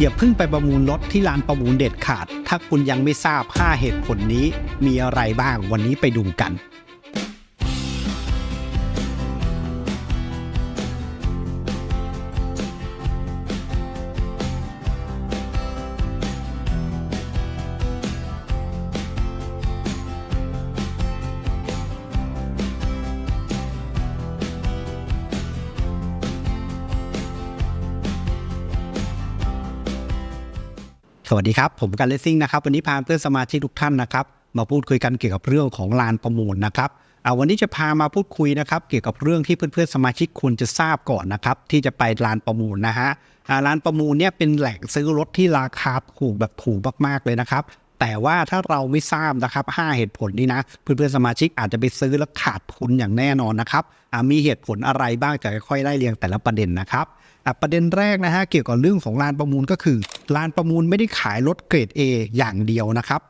อย่าเพิ่งไปประมูลรถที่ลานประมูลเด็ดขาด ถ้าคุณยังไม่ทราบ 5 เหตุผลนี้ มีอะไรบ้างวันนี้ไปดูกัน สวัสดีครับ ผมกันเลสซิ่งนะครับ วันนี้พาเพื่อนสมาชิกทุกท่านนะครับ มาพูดคุยกันเกี่ยวกับเรื่องของลานประมูลนะครับอ่าวันนี้จะพามาพูดคุยนะครับ เกี่ยวกับเรื่องที่เพื่อนๆสมาชิกควรจะทราบก่อนนะครับ ที่จะไปลานประมูลนะฮะลานประมูลเนี่ยเป็นแหล่งซื้อรถที่ราคาถูกแบบถูกมากๆเลยนะครับ แต่ว่าถ้าเราไม่ทราบนะครับ 5 เหตุผลนี้นะ เพื่อนๆสมาชิกอาจจะไปซื้อแล้วขาดทุนอย่างแน่นอนนะครับมีเหตุผลอะไรบ้างจะค่อยๆไล่เรียงแต่ละประเด็นนะครับ ประเด็นแรกนะฮะเกี่ยวกับเรื่องของลานประมูลก็คือลานประมูลไม่ได้ขายรถเกรด A อย่างเดียวนะครับ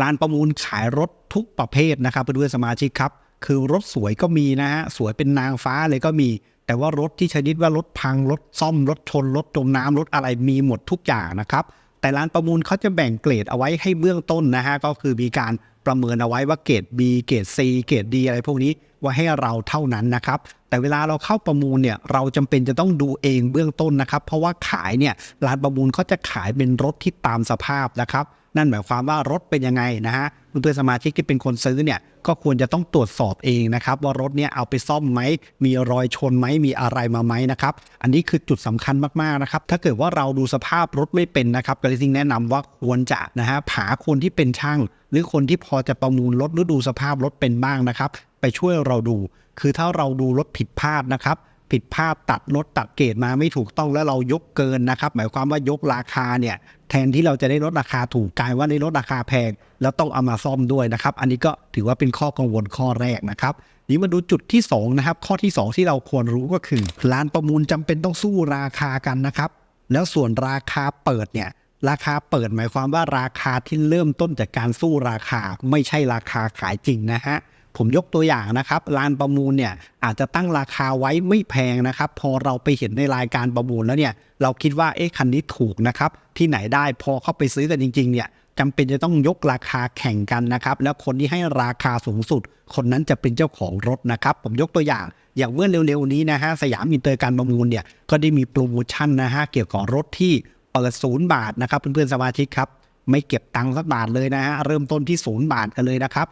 ลานประมูลขายรถทุกประเภทนะครับเพื่อนสมาชิกครับ คือรถสวยก็มีนะฮะสวยเป็นนางฟ้าเลยก็มี แต่ว่ารถที่ชนิดว่ารถพังรถซ่อมรถชนรถจมน้ำรถอะไรมีหมดทุกอย่างนะครับแต่ร้านประมูลเขาจะแบ่งเกรดเอาไว้ให้เบื้องต้นนะฮะก็คือมีการ ประเมินเอาไว้ว่าเกรด B เกรด C เกรด D อะไรพวกนี้ไว่าให้เราเท่านั้นนะครับ แต่เวลาเราเข้าประมูลเนี่ยเราจำเป็นจะต้องดูเองเบื้องต้นนะครับ เพราะว่าขายเนี่ยร้านประมูลเขาจะขายเป็นรถที่ตามสภาพนะครับ นั่นหมายความว่ารถเป็นยังไงนะฮะ คุณตัวสมาชิกที่เป็นคนซื้อเนี่ยก็ควรจะต้องตรวจสอบเองนะครับว่ารถเนี่ยเอาไปซ่อมไหมมีรอยชนไหมมีอะไรมาไหมนะครับอันนี้คือจุดสำคัญมากๆนะครับถ้าเกิดว่าเราดูสภาพรถไม่เป็นนะครับก็เลยสิ่งแนะนำว่าควรจะนะฮะหาคนที่เป็นช่าง หรือคนที่พอจะประมูลรถหรือดูสภาพรถเป็นบ้างนะครับ ไปช่วยเราดู คือถ้าเราดูรถผิดพลาดนะครับ ผิดภาพตัดรถตัดเกรดมาไม่ถูกต้องแล้วเรายกเกินนะครับ หมายความว่ายกราคาเนี่ยแทนที่เราจะได้ลดราคาถูกกลายว่าได้ลดราคาแพง แล้วต้องเอามาซ่อมด้วยนะครับ อันนี้ก็ถือว่าเป็นข้อกังวลข้อแรกนะครับนี้มาดูจุดที่สองนะครับข้อที่สองที่เราควรรู้ก็คือร้านประมูลจำเป็นต้องสู้ราคากันนะครับ แล้วส่วนราคาเปิดเนี่ยราคาเปิดหมายความว่าราคาที่เริ่มต้นจากการสู้ราคาไม่ใช่ราคาขายจริงนะฮะ ผมยกตัวอย่างนะครับลานประมูลเนี่ยอาจจะตั้งราคาไว้ไม่แพงนะครับ พอเราไปเห็นในรายการประมูลแล้วเนี่ยเราคิดว่าเอ๊ะคันนี้ถูกนะครับที่ไหนได้พอเข้าไปซื้อกันจริงๆเนี่ยจำเป็นจะต้องยกราคาแข่งกันนะครับ แล้วคนที่ให้ราคาสูงสุด คนนั้นจะเป็นเจ้าของรถนะครับ ผมยกตัวอย่าง อย่างเมื่อเร็วๆนี้นะฮะสยามอินเตอร์การประมูลเนี่ยก็ได้มีโปรโมชั่นนะฮะเกี่ยวกับรถที่เปิดศูนย์บาทนะครับเพื่อนๆสมาชิกครับ ไม่เก็บตังค์สักบาทเลยนะฮะเริ่มต้นที่ศูนย์บาทกันเลยนะครับ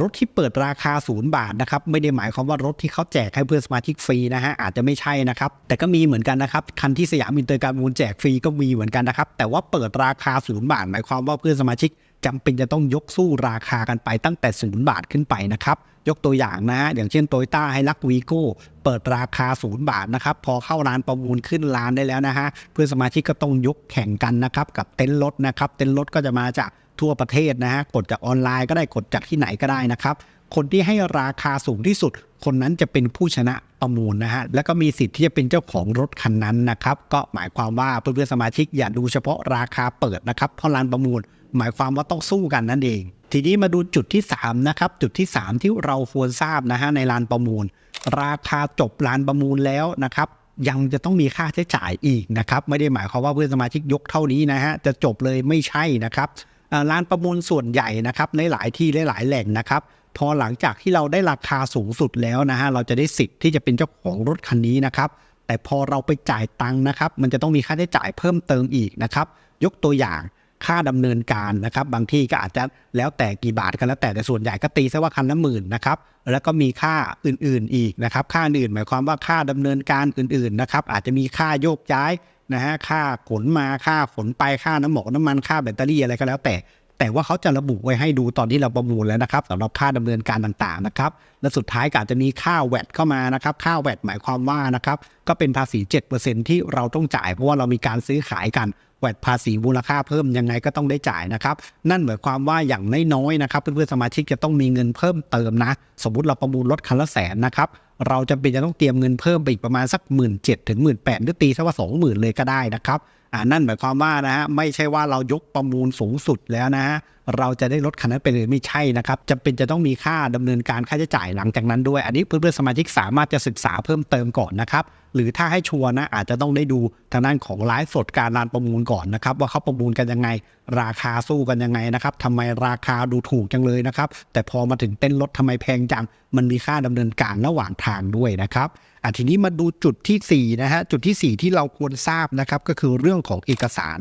รถที่เปิดราคาศูนย์บาทนะครับไม่ได้หมายความว่ารถที่เขาแจกให้เพื่อนสมาชิกฟรีนะฮะอาจจะไม่ใช่นะครับแต่ก็มีเหมือนกันนะครับคันที่สยามอินเตอร์การ์มูลแจกฟรีก็มีเหมือนกันนะครับแต่ว่าเปิดราคาศูนย์บาท หมายความว่าเพื่อนสมาชิกจำเป็นจะต้องยกสู้ราคากันไปตั้งแต่ศูนย์บาทขึ้นไปนะครับ ยกตัวอย่างนะฮะอย่างเช่นโตโยต้าไฮรักวีโก้เปิดราคาศูนย์บาทนะครับ พอเข้าร้านประมูลขึ้นร้านได้แล้วนะฮะ เพื่อนสมาชิกก็ต้องยกแข่งกันนะครับ กับเต็นท์รถนะครับ เต็นท์รถก็จะมาจากทั่วประเทศนะฮะ กดจากออนไลน์ก็ได้กดจากที่ไหนก็ได้นะครับ คนที่ให้ราคาสูงที่สุด คนนั้นจะเป็นผู้ชนะประมูลนะฮะ แล้วก็มีสิทธิ์ที่จะเป็นเจ้าของรถคันนั้นนะครับ ก็หมายความว่าเพื่อนๆสมาชิกอย่าดูเฉพาะราคาเปิดนะครับ เพราะร้านประมูล หมายความว่าต้องสู้กันนั่นเอง ทีนี้มาดูจุดที่ 3 นะครับ จุดที่ 3 ที่เราควรทราบนะฮะในลานประมูล ราคาจบลานประมูลแล้วนะครับ ยังจะต้องมีค่าใช้จ่ายอีกนะครับ ไม่ได้หมายความว่าเพื่อนสมาชิกยกเท่านี้นะฮะจะจบเลยไม่ใช่นะครับอ่านประมูลส่วนใหญ่นะครับในหลายที่หลายแหล่งนะครับพอหลังจากที่เราได้ราคาสูงสุดแล้วนะฮะเราจะได้สิทธิ์ที่จะเป็นเจ้าของรถคันนี้นะครับ แต่พอเราไปจ่ายตังค์นะครับ มันจะต้องมีค่าใช้จ่ายเพิ่มเติมอีกนะครับ ยกตัวอย่าง ค่าดำเนินการนะครับ บางที่ก็อาจจะแล้วแต่กี่บาทกันแล้วแต่แต่ส่วนใหญ่ก็ตีซะว่าคันละหมื่นนะครับ แล้วก็มีค่าอื่นๆอีกนะครับ ค่าอื่นหมายความว่าค่าดำเนินการอื่นๆนะครับ อาจจะมีค่าโยกย้ายนะฮะค่าขนมาค่าขนไปค่าน้ำหมอกน้ำมันค่าแบตเตอรี่อะไรก็แล้วแต่ แต่ว่าเขาจะระบุไว้ให้ดูตอนที่เราประมูลแล้วนะครับสำหรับค่าดำเนินการต่างๆนะครับและสุดท้ายก็อาจจะมีค่าแวดเข้ามานะครับ ค่าแวดหมายความว่านะครับก็เป็นภาษี 7%ที่เราต้องจ่ายเพราะว่าเรามีการซื้อขายกัน แวดภาษีมูลค่าเพิ่มยังไงก็ต้องได้จ่ายนะครับ นั่นหมายความว่าอย่างน้อยๆนะครับ เพื่อนๆสมาชิกจะต้องมีเงินเพิ่มเติมนะ สมมติเราประมูลรถคันละแสนนะครับเราจะเป็นจะต้องเตรียมเงินเพิ่มไปอีกประมาณสักหมื่นเจ็ดถึงหมื่นแปดหรือตีซะว่าสองหมื่นเลยก็ได้นะครับ อ่านั่นหมายความว่านะฮะไม่ใช่ว่าเรายกประมูลสูงสุดแล้วนะฮะเราจะได้รถคันนั้นไปเลยไม่ใช่นะครับจำเป็นจะต้องมีค่าดำเนินการค่าใช้จ่ายหลังจากนั้นด้วย อันนี้เพื่อนๆสมาชิกสามารถจะศึกษาเพิ่มเติมก่อนนะครับหรือถ้าให้ชัวร์นะอาจจะต้องได้ดูทางด้านของไลฟ์สดการลานประมูลก่อนนะครับว่าเขาประมูลกันยังไง ราคาสู้กันยังไงนะครับทำไมราคาดูถูกจังเลยนะครับแต่พอมาถึงเต้นรถทำไมแพงจังมันมีค่าดำเนินการระหว่างทางด้วยนะครับ อะทีนี้มาดูจุดทีสี่4 นะฮะ จุดทีสี่ 4 ที่เราควรทราบนะครับ ก็คือเรื่องของเอกสาร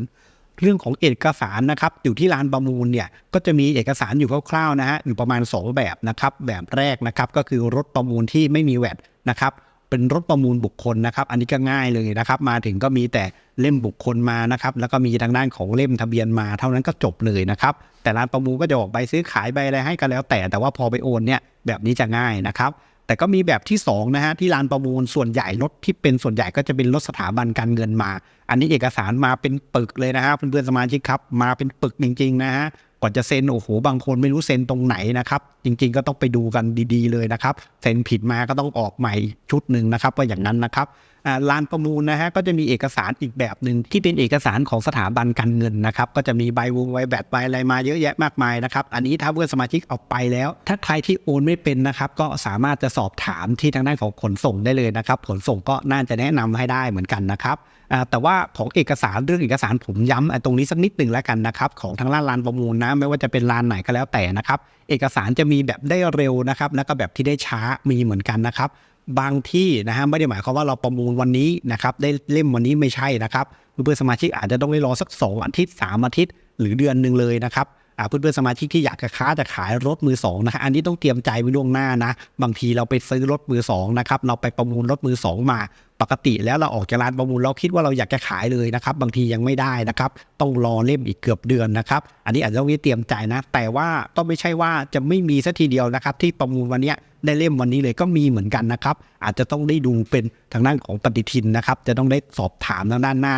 เรื่องของเอกสารนะครับ อยู่ที่ลานประมูลเนี่ย ก็จะมีเอกสารอยู่คร่าวๆนะฮะ อยู่ประมาณ 2 แบบนะครับ แบบแรกนะครับ ก็คือรถประมูลที่ไม่มีแวดนะครับ เป็นรถประมูลบุคคลนะครับ อันนี้ก็ง่ายเลยนะครับ มาถึงก็มีแต่เล่มบุคคลมานะครับ แล้วก็มีทางด้านของเล่มทะเบียนมา เท่านั้นก็จบเลยนะครับ แต่ร้านประมูลก็จะออกใบซื้อขายใบอะไรให้กันแล้ว แต่ แต่ว่าพอไปโอนเนี่ย แบบนี้จะง่ายนะครับ แต่ก็มีแบบที่2นะฮะที่ลานประมูลส่วนใหญ่รถที่เป็นส่วนใหญ่ก็จะเป็นรถสถาบันการเงินมา อันนี้เอกสารมาเป็นปึกเลยนะฮะเพื่อนๆสมาชิกครับมาเป็นปึกจริงๆนะฮะก่อนจะเซ็นโอ้โหบางคนไม่รู้เซ็นตรงไหนนะครับจริง ๆ ก็ต้องไปดูกันดีๆเลยนะครับเซ็นผิดมาก็ต้องออกใหม่ชุดหนึ่งนะครับว่าอย่างนั้นนะครับ ลานประมูลนะฮะก็จะมีเอกสารอีกแบบหนึ่งที่เป็นเอกสารของสถาบันการเงินนะครับก็จะมีใบวงใบแบตใบอะไรมาเยอะแยะมากมายนะครับอันนี้ถ้าเพื่อนสมาชิกเอาไปแล้ว ถ้าใครที่โอนไม่เป็นนะครับก็สามารถจะสอบถามที่ทางด้านของขนส่งได้เลยนะครับขนส่งก็น่าจะแนะนำให้ได้เหมือนกันนะครับแต่ว่าของเอกสารเรื่องเอกสารผมย้ำตรงนี้สักนิดหนึ่งแล้วกันนะครับของทางด้านลานประมูลนะไม่ว่าจะเป็นลานไหนก็แล้วแต่นะครับเอกสารจะมีแบบได้เร็วนะครับแล้วก็แบบที่ได้ช้ามีเหมือนกันนะครับ บางที่นะฮะไม่ได้หมายความว่าเราประมูลวันนี้นะครับได้เล่มวันนี้ไม่ใช่นะครับเพื่อนสมาชิกอาจจะต้องได้รอสัก 2 อาทิตย์ 3 อาทิตย์ หรือเดือนหนึ่งเลยนะครับอ่าเพื่อนๆสมาชิกที่อยากจะค้าจะขายรถมือสองนะฮะอันนี้ต้องเตรียมใจไว้ล่วงหน้านะ บางทีเราไปซื้อรถมือสองนะครับเราไปประมูลรถมือสองมา ปกติแล้วเราออกจากร้านประมูลเราคิดว่าเราอยากจะขายเลยนะครับ บางทียังไม่ได้นะครับ ต้องรอเล่มอีกเกือบเดือนนะครับ อันนี้อาจจะต้องเตรียมใจนะ แต่ว่าก็ไม่ใช่ว่าจะไม่มีสัทีเดียวนะครับ ที่ประมูลวันนี้ได้เล่มวันนี้เลยก็มีเหมือนกันนะครับ อาจจะต้องได้ดูเป็นทางด้านของปฏิทินนะครับ จะต้องได้สอบถามทางด้านหน้า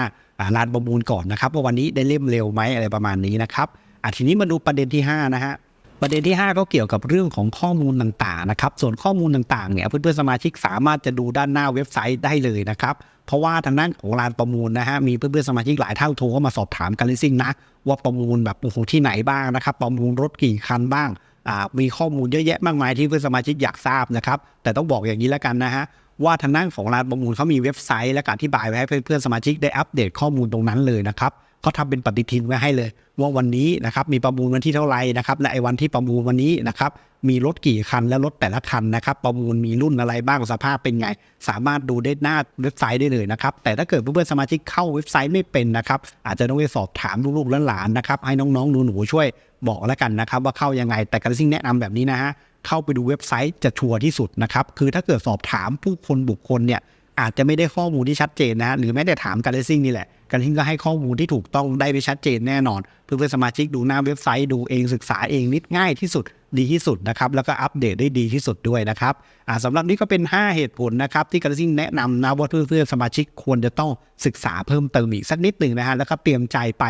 ร้านประมูลก่อนนะครับว่าวันนี้ได้เล่มเร็วไหมอะไรประมาณนี้นะครับอะทีนี้มาดูประเด็นที่ห้านะฮะ ประเด็นที่ 5 ก็เกี่ยวกับเรื่องของข้อมูลต่างๆนะครับ ส่วนข้อมูลต่างๆเนี่ยเพื่อนๆสมาชิกสามารถจะดูด้านหน้าเว็บไซต์ได้เลยนะครับ เพราะว่าทางด้านของลานประมูลนะฮะมีเพื่อนๆสมาชิกหลายเท่าโทรเข้ามาสอบถามกันเลยซิ่งนะว่าประมูลแบบโอ้โหที่ไหนบ้างนะครับ ประมูลรถกี่คันบ้างอ่ามีข้อมูลเยอะแยะมากมายที่เพื่อนสมาชิกอยากทราบนะครับ แต่ต้องบอกอย่างนี้แล้วกันนะฮะว่าทางด้านของลานประมูลเขามีเว็บไซต์และการอธิบายไว้ให้เพื่อนๆสมาชิกได้อัปเดตข้อมูลตรงนั้นเลยนะครับ เขาทำเป็นปฏิทินไว้ให้เลย ว่าวันนี้นะครับมีประมูลวันที่เท่าไหร่นะครับและไอ้วันที่ประมูลวันนี้นะครับมีรถกี่คันและรถแต่ละคันนะครับประมูลมีรุ่นอะไรบ้างสภาพเป็นไง สามารถดูได้หน้าเว็บไซต์ได้เลยนะครับแต่ถ้าเกิดเพื่อนๆสมาชิกเข้าเว็บไซต์ไม่เป็นนะครับอาจจะต้องไปสอบถามลูกๆหลานๆนะครับให้น้องๆหนูๆช่วยบอกแล้วกันนะครับว่าเข้ายังไง แต่การซิ่งแนะนำแบบนี้นะฮะเข้าไปดูเว็บไซต์จะชัวร์ที่สุดนะครับคือถ้าเกิดสอบถามผู้คนบุคคลเนี่ย อาจจะไม่ได้ข้อมูลที่ชัดเจนนะฮะหรือแม้แต่ถามการเลสซิ่งนี่แหละการทิ้งก็ให้ข้อมูลที่ถูกต้องได้ไปชัดเจนแน่นอน เพื่อนๆสมาชิกดูหน้าเว็บไซต์ดูเองศึกษาเองนิดง่ายที่สุดดีที่สุดนะครับแล้วก็อัปเดตได้ดีที่สุดด้วยนะครับอ่าสำหรับนี้ก็เป็น 5 เหตุผลนะครับที่การซิ่งแนะนำนะว่าเพื่อนๆสมาชิกควรจะต้องศึกษาเพิ่มเติมอีกสักนิดหนึ่งนะฮะแล้วก็เตรียมใจไป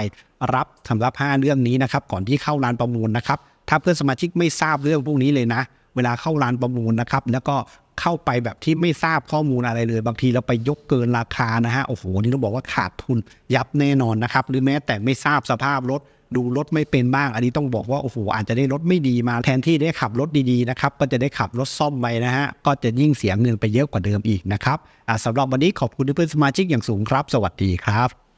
รับสำหรับ 5 เรื่องนี้นะครับก่อนที่เข้าร้านประมูลนะครับถ้าเพื่อนสมาชิกไม่ทราบเรื่องพวกนี้เลยนะ เวลาเข้าร้านประมูลนะครับแล้วก็ เข้าไปแบบที่ไม่ทราบข้อมูลอะไรเลย บางทีเราไปยกเกินราคานะฮะโอ้โหนี่ต้องบอกว่าขาดทุนยับแน่นอนนะครับ หรือแม้แต่ไม่ทราบสภาพรถดูรถไม่เป็นบ้าง อันนี้ต้องบอกว่าโอ้โหอาจจะได้รถไม่ดีมาแทนที่ได้ขับรถดีๆนะครับก็จะได้ขับรถซ่อมไปนะฮะก็จะยิ่งเสียเงินไปเยอะกว่าเดิมอีกนะครับสำหรับวันนี้ขอบคุณเพื่อนสมาชิกอย่างสูงครับ สวัสดีครับ